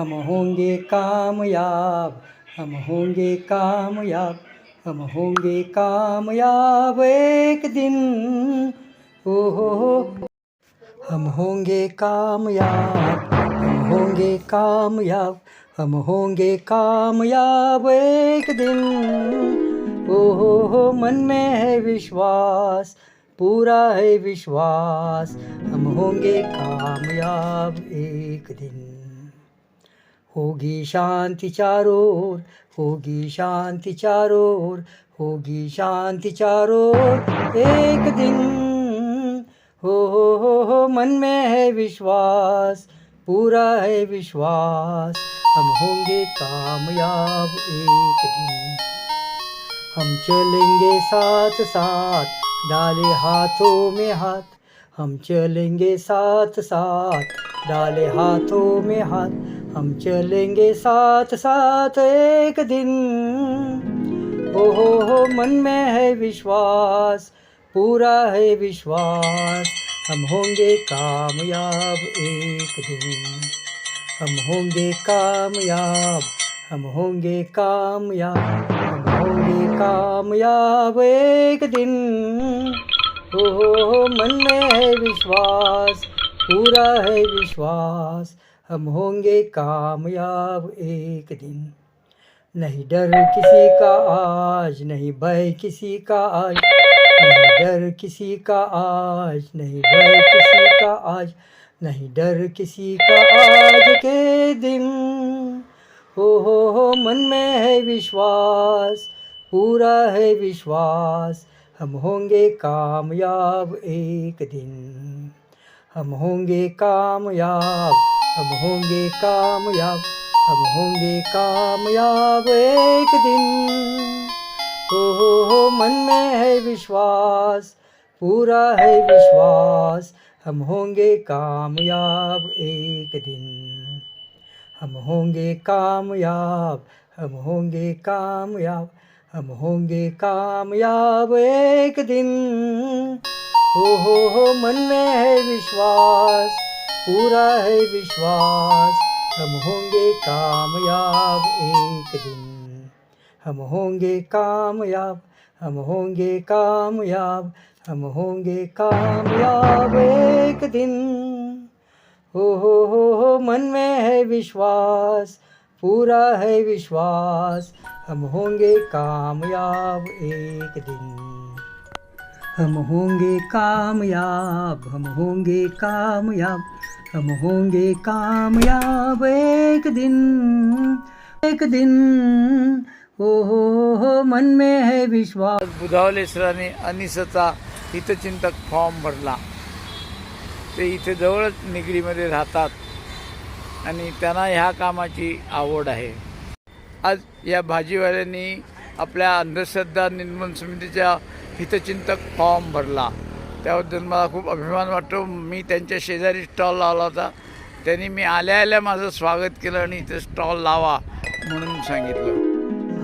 हम होंगे कामयाब, हम होंगे कामयाब, हम होंगे कामयाब एक दिन। ओ हो हम होंगे कामयाब, हम होंगे कामयाब, हम होंगे कामयाब एक दिन। ओ हो हो मन में है विश्वास, पूरा है विश्वास, हम होंगे कामयाब एक दिन। होगी शांति चारों ओर होगी शांति चारों ओर होगी शांति चारों ओर एक दिन, हो हो हो हो, मन में है विश्वास, पूरा है विश्वास। हम होंगे कामयाब एक दिन। हम चलेंगे साथ साथ, डाले हाथों में हाथ। हम चलेंगे साथ साथ, डाले हाथों में हाथ। हम चलेंगे साथ साथ एक दिन। ओ हो हो मन में है विश्वास, पूरा है विश्वास। हम होंगे कामयाब एक दिन। हम होंगे कामयाब, हम होंगे कामयाब, हम होंगे कामयाब एक दिन। ओ हो, मन में है विश्वास, पूरा है विश्वास। हम होंगे कामयाब एक दिन। नहीं डर किसी का आज, नहीं भय किसी का आज। नहीं डर किसी का आज, नहीं भय किसी का आज। नहीं डर किसी का आज के दिन। हो हो हो, मन में है विश्वास, पूरा है विश्वास। हम होंगे कामयाब एक दिन। हम होंगे कामयाब हम होंगे कामयाब हम होंगे कामयाब एक दिन। हो हो हो मन में है विश्वास, पूरा है विश्वास हम होंगे कामयाब एक दिन। हम होंगे कामयाब हम होंगे कामयाब हम होंगे कामयाब एक दिन। हो हो हो, मन में है विश्वास पूरा है विश्वास। हम होंगे कामयाब एक दिन। हम होंगे कामयाब, हम होंगे कामयाब, हम होंगे कामयाब एक दिन। हो हो हो हो, मन में है विश्वास, पूरा है विश्वास। हम होंगे कामयाब एक दिन। हम होंगे कामयाब, हम होंगे कामयाब हम होंगे कामयाब एक दिन एक दिन। हो, हो हो हो मन में है विश्वास। बुधावले सराने अनिसचा हितचिंतक फॉर्म भरला. ते इथे जवळच निगडीमध्ये राहतात आणि त्यांना ह्या कामाची आवड आहे. आज या भाजीवाल्यांनी आपल्या अंधश्रद्धा निर्मूलन समितीच्या हितचिंतक फॉर्म भरला. त्याबद्दल मला खूप अभिमान वाटतो मी त्यांच्या शेजारी स्टॉल लावला होता. त्यांनी मी आल्या आल्या माझं स्वागत केलं आणि इथे स्टॉल लावा म्हणून सांगितलं.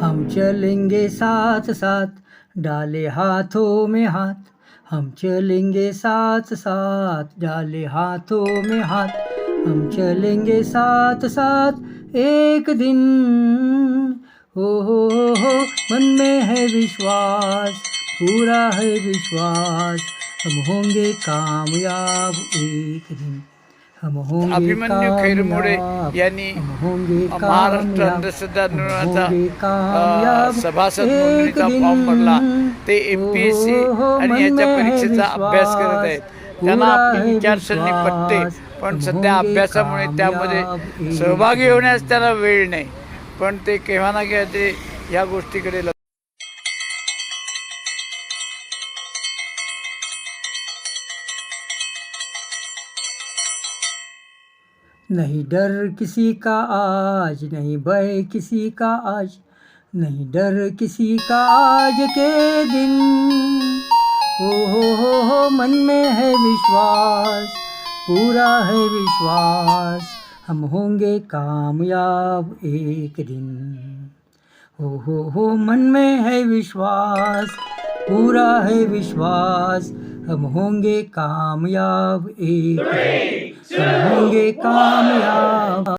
हम चलेंगे साथ साथ डाले हाथों में हाथ. हम चलेंगे साथ साथ डाले हाथों में हाथ. हम चलेंगे साथ साथ एक दिन. हो हो हो हो मन में है विश्वास पूरा है विश्वास. हम होंगे कामयाब एक दिन। हम होंगे कामयाब यांनी महाराष्ट्र अंधश्रद्धा कामयाब सभासद नोंदणीचा फॉर्म भरला ते एम पी एस सी आणि याच्या परीक्षेचा अभ्यास करत आहेत. त्यांना आपली विचारसरणी पटते पण सध्या अभ्यासामुळे त्यामध्ये सहभागी. होण्यास त्याला वेळ नाही. पण ते केव्हा ना केव्हा ते ह्या गोष्टीकडे नहीं डर किसी का आज, नहीं भय किसी का आज, नहीं डर किसी का आज के दिन। हो हो हो हो, मन में है विश्वास, पूरा है विश्वास, हम होंगे कामयाब एक दिन। हो हो हो, मन में है विश्वास, पूरा है विश्वास, हम होंगे कामयाब एक दिन। होंगे कामयाब